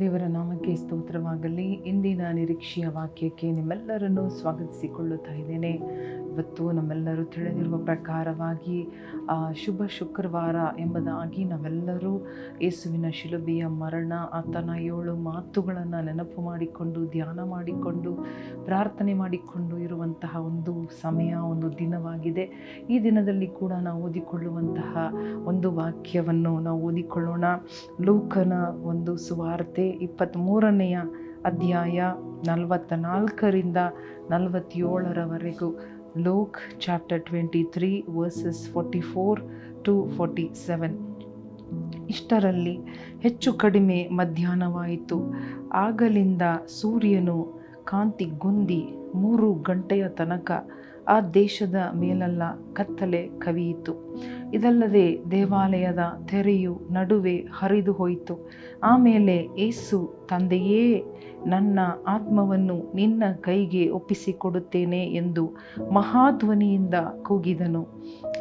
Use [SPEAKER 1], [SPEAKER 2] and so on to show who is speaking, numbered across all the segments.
[SPEAKER 1] ದೇವರ ನಾಮಕ್ಕೆ ಸ್ತೋತ್ರವಾಗಲಿ. ಇಂದಿನ ನಿರೀಕ್ಷೆಯ ವಾಕ್ಯಕ್ಕೆ ನಿಮ್ಮೆಲ್ಲರನ್ನು ಸ್ವಾಗತಿಸಿಕೊಳ್ಳುತ್ತಾ ಇದ್ದೇನೆ. ಇವತ್ತು ನಮ್ಮೆಲ್ಲರೂ ತಿಳಿದಿರುವ ಪ್ರಕಾರವಾಗಿ ಶುಭ ಶುಕ್ರವಾರ ಎಂಬುದಾಗಿ ನಾವೆಲ್ಲರೂ ಯೇಸುವಿನ ಶಿಲುಬೆಯ ಮರಣ, ಆತನ ಏಳು ಮಾತುಗಳನ್ನು ನೆನಪು ಮಾಡಿಕೊಂಡು, ಧ್ಯಾನ ಮಾಡಿಕೊಂಡು, ಪ್ರಾರ್ಥನೆ ಮಾಡಿಕೊಂಡು ಇರುವಂತಹ ಒಂದು ಸಮಯ, ಒಂದು ದಿನವಾಗಿದೆ. ಈ ದಿನದಲ್ಲಿ ಕೂಡ ನಾವು ಓದಿಕೊಳ್ಳುವಂತಹ ಒಂದು ವಾಕ್ಯವನ್ನು ನಾವು ಓದಿಕೊಳ್ಳೋಣ. ಲೂಕನ ಒಂದು ಸುವಾರ್ತೆ ಇಪ್ಪತ್ತ್ಮೂರನೆಯ ಅಧ್ಯಾಯ ನಲವತ್ತ ನಾಲ್ಕರಿಂದ ನಲವತ್ತೇಳರವರೆಗೂ. Luke chapter twenty three verses forty four to forty seven ಇಷ್ಟರಲ್ಲಿ ಹೆಚ್ಚು ಕಡಿಮೆ ಮಧ್ಯಾಹ್ನವಾಯಿತು. ಆಗಲಿಂದ ಸೂರ್ಯನು ಕಾಂತಿಗುಂದಿ ಮೂರು ಗಂಟೆಯ ತನಕ ಆ ದೇಶದ ಮೇಲೆಲ್ಲ ಕತ್ತಲೆ ಕವಿಯಿತು. ಇದಲ್ಲದೆ ದೇವಾಲಯದ ತೆರೆಯು ನಡುವೆ ಹರಿದು ಹೋಯಿತು. ಆಮೇಲೆ ಏಸು, ತಂದೆಯೇ, ನನ್ನ ಆತ್ಮವನ್ನು ನಿನ್ನ ಕೈಗೆ ಒಪ್ಪಿಸಿಕೊಡುತ್ತೇನೆ ಎಂದು ಮಹಾಧ್ವನಿಯಿಂದ ಕೂಗಿದನು.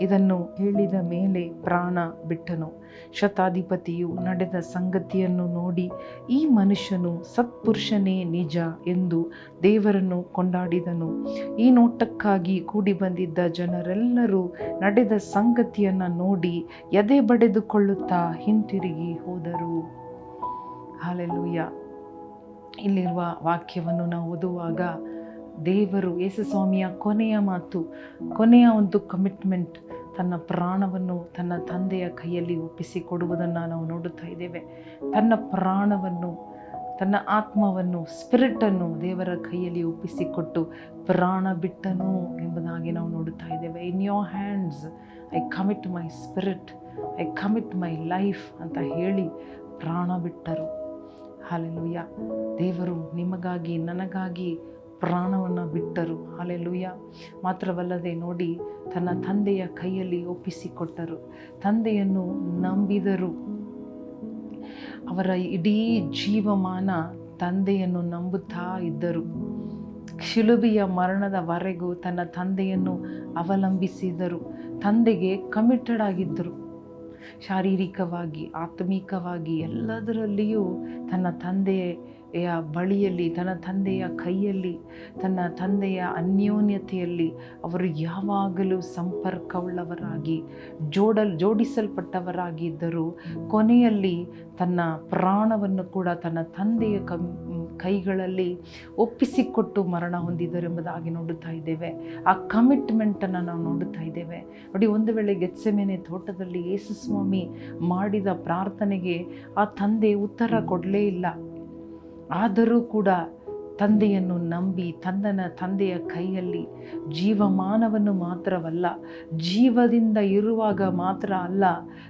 [SPEAKER 1] ಇದನ್ನು ಹೇಳಿದ ಮೇಲೆ ಪ್ರಾಣ ಬಿಟ್ಟನು. ಶತಾಧಿಪತಿಯು ನಡೆದ ಸಂಗತಿಯನ್ನು ನೋಡಿ ಈ ಮನುಷ್ಯನು ಸತ್ಪುರುಷನೇ ನಿಜ ಎಂದು ದೇವರನ್ನು ಕೊಂಡಾಡಿದನು. ಈ ನೋಟಕ್ಕಾಗಿ ಕೂಡಿ ಬಂದಿದ್ದ ಜನರೆಲ್ಲರೂ ನಡೆದ ಸಂಗತಿಯನ್ನು ನೋಡಿ ಎದೆ ಬಡಿದುಕೊಳ್ಳುತ್ತಾ ಹಿಂತಿರುಗಿ ಹೋದರು. ಹಾಲೆಲೂಯ. ಇಲ್ಲಿರುವ ವಾಕ್ಯವನ್ನು ನಾವು ಓದುವಾಗ ದೇವರು ಯೇಸುಸ್ವಾಮಿಯ ಕೊನೆಯ ಮಾತು, ಕೊನೆಯ ಒಂದು ಕಮಿಟ್ಮೆಂಟ್ ತನ್ನ ಪ್ರಾಣವನ್ನು ತನ್ನ ತಂದೆಯ ಕೈಯಲ್ಲಿ ಒಪ್ಪಿಸಿಕೊಡುವುದನ್ನು ನಾವು ನೋಡುತ್ತಾ ಇದ್ದೇವೆ. ತನ್ನ ಪ್ರಾಣವನ್ನು, ತನ್ನ ಆತ್ಮವನ್ನು ಸ್ಪಿರಿಟನ್ನು ದೇವರ ಕೈಯಲ್ಲಿ ಒಪ್ಪಿಸಿಕೊಟ್ಟು ಪ್ರಾಣ ಬಿಟ್ಟನು ಎಂಬುದಾಗಿ ನಾವು ನೋಡುತ್ತಾ ಇದ್ದೇವೆ. In your hands I commit my spirit I commit my life ಅಂತ ಹೇಳಿ ಪ್ರಾಣ ಬಿಟ್ಟರು. ಹಾಲೆಲ್ಲೂಯ್ಯ ದೇವರು ನಿಮಗಾಗಿ, ನನಗಾಗಿ ಪ್ರಾಣವನ್ನು ಬಿಟ್ಟರು. ಹಾಲೆಲೂಯ. ಮಾತ್ರವಲ್ಲದೆ ನೋಡಿ, ತನ್ನ ತಂದೆಯ ಕೈಯಲ್ಲಿ ಒಪ್ಪಿಸಿಕೊಟ್ಟರು. ತಂದೆಯನ್ನು ನಂಬಿದರು. ಅವರ ಇಡೀ ಜೀವಮಾನ ತಂದೆಯನ್ನು ನಂಬುತ್ತಾ ಇದ್ದರು. ಶಿಲುಬೆಯ ಮರಣದವರೆಗೂ ತನ್ನ ತಂದೆಯನ್ನು ಅವಲಂಬಿಸಿದರು. ತಂದೆಗೆ ಕಮಿಟೆಡ್ ಆಗಿದ್ದರು. ಶಾರೀರಿಕವಾಗಿ, ಆತ್ಮಿಕವಾಗಿ ಎಲ್ಲದರಲ್ಲಿಯೂ ತನ್ನ ತಂದೆಯ ಬಳಿಯಲ್ಲಿ, ತನ್ನ ತಂದೆಯ ಕೈಯಲ್ಲಿ, ತನ್ನ ತಂದೆಯ ಅನ್ಯೋನ್ಯತೆಯಲ್ಲಿ ಅವರು ಯಾವಾಗಲೂ ಸಂಪರ್ಕವುಳ್ಳವರಾಗಿ, ಜೋಡಲ್, ಜೋಡಿಸಲ್ಪಟ್ಟವರಾಗಿದ್ದರು ಕೊನೆಯಲ್ಲಿ ತನ್ನ ಪ್ರಾಣವನ್ನು ಕೂಡ ತನ್ನ ತಂದೆಯ ಕೈಗಳಲ್ಲಿ ಒಪ್ಪಿಸಿಕೊಟ್ಟು ಮರಣ ಹೊಂದಿದರು ಎಂಬುದಾಗಿ ನೋಡುತ್ತಾ ಇದ್ದೇವೆ. ಆ ಕಮಿಟ್ಮೆಂಟನ್ನು ನಾವು ನೋಡುತ್ತಾ ಇದ್ದೇವೆ. ನೋಡಿ, ಒಂದು ವೇಳೆ ಗೆತ್ಸೆಮೆನೆ ತೋಟದಲ್ಲಿ ಯೇಸುಸ್ವಾಮಿ ಮಾಡಿದ ಪ್ರಾರ್ಥನೆಗೆ ಆ ತಂದೆ ಉತ್ತರ ಕೊಡಲೇ ಇಲ್ಲ. ಆದರೂ ಕೂಡ ತಂದೆಯನ್ನು ನಂಬಿ ತಂದನ ತಂದೆಯ ಕೈಯಲ್ಲಿ ಜೀವಮಾನವನ್ನು ಮಾತ್ರವಲ್ಲ, ಜೀವದಿಂದ ಇರುವಾಗ ಮಾತ್ರ ಅಲ್ಲ,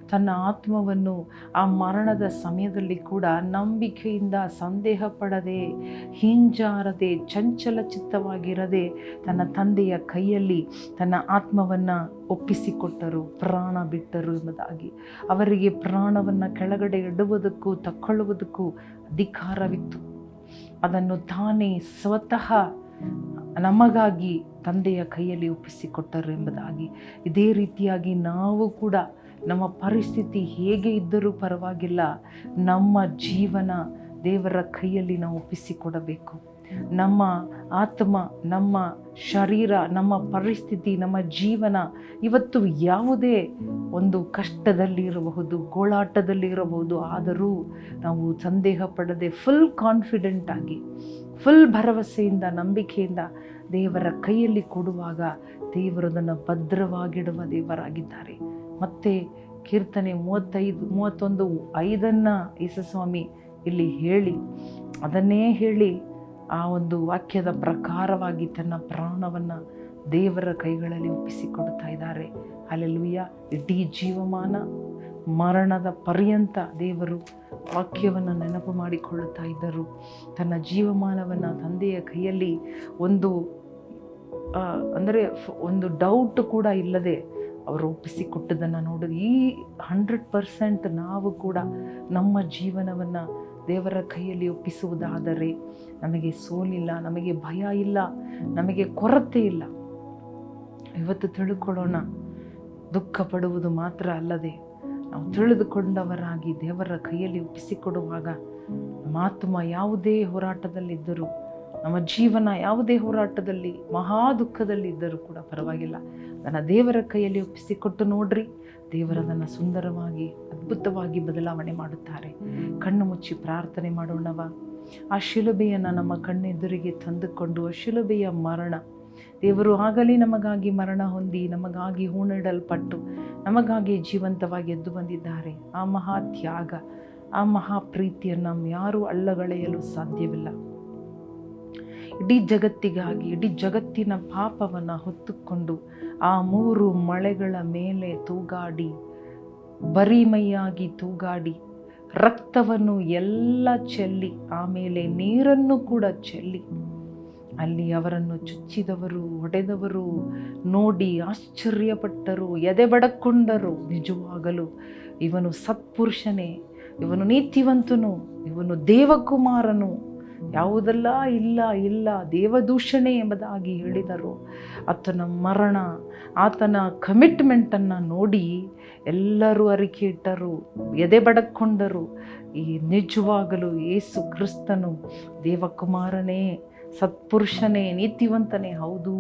[SPEAKER 1] ತನ್ನ ಆತ್ಮವನ್ನು ಆ ಮರಣದ ಸಮಯದಲ್ಲಿ ಕೂಡ ನಂಬಿಕೆಯಿಂದ ಸಂದೇಹ ಪಡದೆ, ಹಿಂಜಾರದೆ, ಚಂಚಲ ಚಿತ್ತವಾಗಿರದೆ ತನ್ನ ತಂದೆಯ ಕೈಯಲ್ಲಿ ತನ್ನ ಆತ್ಮವನ್ನು ಒಪ್ಪಿಸಿಕೊಟ್ಟರು, ಪ್ರಾಣ ಬಿಟ್ಟರು ಎಂಬುದಾಗಿ. ಅವರಿಗೆ ಪ್ರಾಣವನ್ನು ಕೆಳಗಡೆ ಇಡುವುದಕ್ಕೂ ತಕ್ಕೊಳ್ಳುವುದಕ್ಕೂ ಅಧಿಕಾರವಿತ್ತು. ಅದನ್ನು ತಾನೇ ಸ್ವತಃ ನಮಗಾಗಿ ತಂದೆಯ ಕೈಯಲ್ಲಿ ಒಪ್ಪಿಸಿಕೊಟ್ಟರು ಎಂಬುದಾಗಿ. ಇದೇ ರೀತಿಯಾಗಿ ನಾವು ಕೂಡ ನಮ್ಮ ಪರಿಸ್ಥಿತಿ ಹೇಗೆ ಇದ್ದರೂ ಪರವಾಗಿಲ್ಲ, ನಮ್ಮ ಜೀವನ ದೇವರ ಕೈಯಲ್ಲಿ ನಾವು ಒಪ್ಪಿಸಿಕೊಡಬೇಕು. ನಮ್ಮ ಆತ್ಮ, ನಮ್ಮ ಶರೀರ, ನಮ್ಮ ಪರಿಸ್ಥಿತಿ, ನಮ್ಮ ಜೀವನ ಇವತ್ತು ಯಾವುದೇ ಒಂದು ಕಷ್ಟದಲ್ಲಿ ಇರಬಹುದು, ಗೋಳಾಟದಲ್ಲಿ ಇರಬಹುದು, ಆದರೂ ನಾವು ಸಂದೇಹ ಪಡದೆ ಫುಲ್ ಕಾನ್ಫಿಡೆಂಟ್ ಆಗಿ ಫುಲ್ ಭರವಸೆಯಿಂದ, ನಂಬಿಕೆಯಿಂದ ದೇವರ ಕೈಯಲ್ಲಿ ಕೊಡುವಾಗ ದೇವರದನ್ನು ಭದ್ರವಾಗಿಡುವ ದೇವರಾಗಿದ್ದಾರೆ. ಮತ್ತೆ ಕೀರ್ತನೆ ಮೂವತ್ತೈದು, ಮೂವತ್ತೊಂದು, ಐದನ್ನು ಯೇಸುಸ್ವಾಮಿ ಇಲ್ಲಿ ಹೇಳಿ, ಅದನ್ನೇ ಹೇಳಿ ಆ ಒಂದು ವಾಕ್ಯದ ಪ್ರಕಾರವಾಗಿ ತನ್ನ ಪ್ರಾಣವನ್ನು ದೇವರ ಕೈಗಳಲ್ಲಿ ಒಪ್ಪಿಸಿಕೊಡ್ತಾ ಇದ್ದಾರೆ. ಅಲ್ಲೆಲ್ಲೂಯ್ಯ ಇಡೀ ಜೀವಮಾನ ಮರಣದ ಪರ್ಯಂತ ದೇವರು ವಾಕ್ಯವನ್ನು ನೆನಪು ಮಾಡಿಕೊಳ್ಳುತ್ತಾ ಇದ್ದರು. ತನ್ನ ಜೀವಮಾನವನ್ನು ತಂದೆಯ ಕೈಯಲ್ಲಿ ಒಂದು ಅಂದರೆ ಒಂದು ಡೌಟ್ ಕೂಡ ಇಲ್ಲದೆ ಅವರು ಒಪ್ಪಿಸಿಕೊಟ್ಟದನ್ನು ನೋಡಿದ್ರು ಈ ಹಂಡ್ರೆಡ್ ಪರ್ಸೆಂಟ್ ನಾವು ಕೂಡ ನಮ್ಮ ಜೀವನವನ್ನು ದೇವರ ಕೈಯಲ್ಲಿ ಒಪ್ಪಿಸುವುದಾದರೆ ನಮಗೆ ಸೋಲಿಲ್ಲ, ನಮಗೆ ಭಯ ಇಲ್ಲ, ನಮಗೆ ಕೊರತೆ ಇಲ್ಲ. ಇವತ್ತು ತಿಳ್ಕೊಳ್ಳೋಣ ದುಃಖ ಪಡುವುದು ಮಾತ್ರ ಅಲ್ಲದೆ ನಾವು ತಿಳಿದುಕೊಂಡವರಾಗಿ ದೇವರ ಕೈಯಲ್ಲಿ ಒಪ್ಪಿಸಿಕೊಡುವಾಗ ನಮ್ಮ ಆತ್ಮ ಯಾವುದೇ ಹೋರಾಟದಲ್ಲಿದ್ದರೂ ನಮ್ಮ ಜೀವನ ಯಾವುದೇ ಹೋರಾಟದಲ್ಲಿ ಮಹಾ ದುಃಖದಲ್ಲಿ ಇದ್ದರೂ ಕೂಡ ಪರವಾಗಿಲ್ಲ. ನನ್ನ ದೇವರ ಕೈಯಲ್ಲಿ ಒಪ್ಪಿಸಿಕೊಟ್ಟು ನೋಡ್ರಿ. ದೇವರದನ್ನು ಸುಂದರವಾಗಿ, ಅದ್ಭುತವಾಗಿ ಬದಲಾವಣೆ ಮಾಡುತ್ತಾರೆ. ಕಣ್ಣು ಮುಚ್ಚಿ ಪ್ರಾರ್ಥನೆ ಮಾಡೋಣವ. ಆ ಶಿಲುಬೆಯನ್ನು ನಮ್ಮ ಕಣ್ಣೆದುರಿಗೆ ತಂದುಕೊಂಡು, ಆ ಶಿಲುಬೆಯ ಮರಣ. ದೇವರು ಆಗಲೇ ನಮಗಾಗಿ ಮರಣ ಹೊಂದಿ, ನಮಗಾಗಿ ಹೂಣಿಡಲ್ಪಟ್ಟು, ನಮಗಾಗಿ ಜೀವಂತವಾಗಿ ಎದ್ದು ಬಂದಿದ್ದಾರೆ. ಆ ಮಹಾ ತ್ಯಾಗ, ಆ ಮಹಾ ಪ್ರೀತಿಯನ್ನು ಯಾರೂ ಅಳ್ಳಗಳೆಯಲು ಸಾಧ್ಯವಿಲ್ಲ. ಇಡೀ ಜಗತ್ತಿಗಾಗಿ, ಇಡೀ ಜಗತ್ತಿನ ಪಾಪವನ್ನು ಹೊತ್ತುಕೊಂಡು ಆ ಮೂರು ಮಳೆಗಳ ಮೇಲೆ ತೂಗಾಡಿ, ಬರಿಮೈಯಾಗಿ ತೂಗಾಡಿ, ರಕ್ತವನ್ನು ಎಲ್ಲ ಚೆಲ್ಲಿ ಆಮೇಲೆ ನೀರನ್ನು ಕೂಡ ಚೆಲ್ಲಿ, ಅಲ್ಲಿ ಅವರನ್ನು ಚುಚ್ಚಿದವರು, ಹೊಡೆದವರು, ನೋಡಿ ಆಶ್ಚರ್ಯಪಟ್ಟರು, ಎದೆ ಬಡಕೊಂಡರು, ನಿಜವಾಗಲು ಇವನು ಸತ್ಪುರುಷನೇ, ಇವನು ನೀತಿವಂತನು, ಇವನು ದೇವಕುಮಾರನು. ಯಾವುದೆಲ್ಲ ಇಲ್ಲ ಇಲ್ಲ, ದೇವದೂಷಣೆ ಎಂಬುದಾಗಿ ಹೇಳಿದರು ಆತನ ಮರಣ, ಆತನ ಕಮಿಟ್ಮೆಂಟನ್ನು ನೋಡಿ ಎಲ್ಲರೂ ಅರಿಕೆ ಇಟ್ಟರು ಎದೆ ಬಡಕೊಂಡರು. ಈ ನಿಜವಾಗಲೂ ಏಸು ಕ್ರಿಸ್ತನು ದೇವಕುಮಾರನೇ, ಸತ್ಪುರುಷನೇ, ನೀತಿವಂತನೇ, ಹೌದು.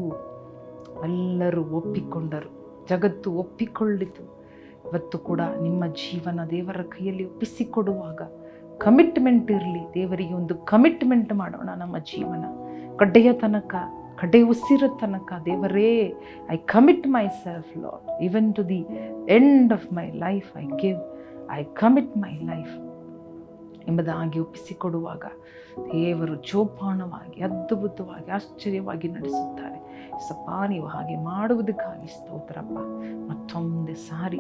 [SPEAKER 1] ಎಲ್ಲರೂ ಒಪ್ಪಿಕೊಂಡರು. ಜಗತ್ತು ಒಪ್ಪಿಕೊಳ್ಳಿತು. ಇವತ್ತು ಕೂಡ ನಿಮ್ಮ ಜೀವನ ದೇವರ ಕೈಯಲ್ಲಿ ಒಪ್ಪಿಸಿಕೊಡುವಾಗ ಕಮಿಟ್ಮೆಂಟ್ ಇರಲಿ, ದೇವರಿಗೆ ಒಂದು ಕಮಿಟ್ಮೆಂಟ್ ಮಾಡೋಣ ನಮ್ಮ ಜೀವನ. ಕಡ್ಡೆಯ ತನಕ, ಕಡೆ ಉಸಿರೋ ತನಕ ದೇವರೇ I commit myself Lord even to the end of my life I give I commit my life ಎಂಬುದಾಗಿ ಒಪ್ಪಿಸಿಕೊಡುವಾಗ ದೇವರು ಜೋಪಾನವಾಗಿ, ಅದ್ಭುತವಾಗಿ, ಆಶ್ಚರ್ಯವಾಗಿ ನಡೆಸುತ್ತಾರೆ. ಸಪ್ಪ, ನೀವು ಹಾಗೆ ಮಾಡುವುದಕ್ಕಾಗಿ ಸ್ತೋತ್ರಪ್ಪ. ಮತ್ತೊಂದು ಸಾರಿ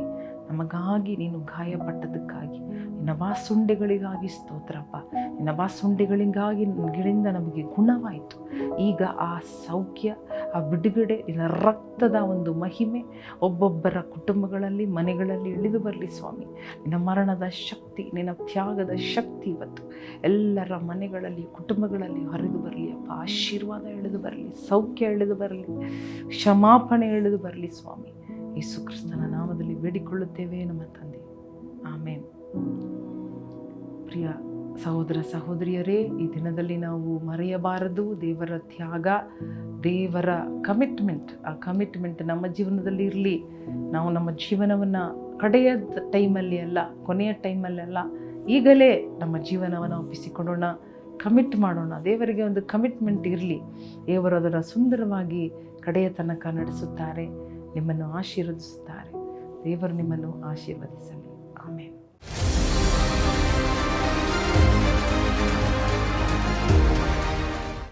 [SPEAKER 1] ನಮಗಾಗಿ ನೀನು ಗಾಯಪಟ್ಟದಕ್ಕಾಗಿ ನಿನ್ನ ವಾಸುಂಡೆಗಳಿಗಾಗಿ ಸ್ತೋತ್ರಪ್ಪ. ನಿನ್ನ ವಾಸುಂಡೆಗಳಿಗಾಗಿ ಗಳಿಂದ ನಮಗೆ ಗುಣವಾಯಿತು. ಈಗ ಆ ಸೌಖ್ಯ, ಆ ಬಿಡುಗಡೆ, ನಿನ್ನ ರಕ್ತದ ಒಂದು ಮಹಿಮೆ ಒಬ್ಬೊಬ್ಬರ ಕುಟುಂಬಗಳಲ್ಲಿ, ಮನೆಗಳಲ್ಲಿ ಇಳಿದು ಬರಲಿ ಸ್ವಾಮಿ. ನಿನ್ನ ಮರಣದ ಶಕ್ತಿ, ನಿನ್ನ ತ್ಯಾಗದ ಶಕ್ತಿ ಇವತ್ತು. ಎಲ್ಲರ ಮನೆಗಳಲ್ಲಿ, ಕುಟುಂಬಗಳಲ್ಲಿ ಹರಿದು ಬರಲಿ ಅಪ್ಪ. ಆಶೀರ್ವಾದ ಎಳೆದು ಬರಲಿ, ಸೌಖ್ಯ ಎಳೆದು ಬರಲಿ, ಕ್ಷಮಾಪಣೆ ಎಳೆದು ಬರಲಿ ಸ್ವಾಮಿ. ಯೇಸು ಕ್ರಿಸ್ತನ ನಾಮದಲ್ಲಿ ಬೇಡಿಕೊಳ್ಳುತ್ತೇವೆ ನಮ್ಮ ತಂದೆ. ಆಮೇನ್. ಪ್ರಿಯ ಸಹೋದರ ಸಹೋದರಿಯರೇ, ಈ ದಿನದಲ್ಲಿ ನಾವು ಮರೆಯಬಾರದು. ದೇವರ ತ್ಯಾಗ, ದೇವರ ಕಮಿಟ್ಮೆಂಟ್ ಆ ಕಮಿಟ್ಮೆಂಟ್ ನಮ್ಮ ಜೀವನದಲ್ಲಿ ಇರಲಿ. ನಾವು ನಮ್ಮ ಜೀವನವನ್ನು ಕಡೆಯ ಟೈಮಲ್ಲಿ ಅಲ್ಲ, ಕೊನೆಯ ಟೈಮಲ್ಲೆಲ್ಲ ಈಗಲೇ ನಮ್ಮ ಜೀವನವನ್ನು ಒಪ್ಪಿಸಿಕೊಳ್ಳೋಣ ಕಮಿಟ್ ಮಾಡೋಣ. ದೇವರಿಗೆ ಒಂದು ಕಮಿಟ್ಮೆಂಟ್ ಇರಲಿ. ದೇವರು ಅದರ ಸುಂದರವಾಗಿ ಕಡೆಯ ತನಕ ನಡೆಸುತ್ತಾರೆ. ನಿಮ್ಮನ್ನು ಆಶೀರ್ವದಿಸುತ್ತಾರೆ. ದೇವರು ನಿಮ್ಮನ್ನು ಆಶೀರ್ವದಿಸಲಿ. ಆಮೇಲೆ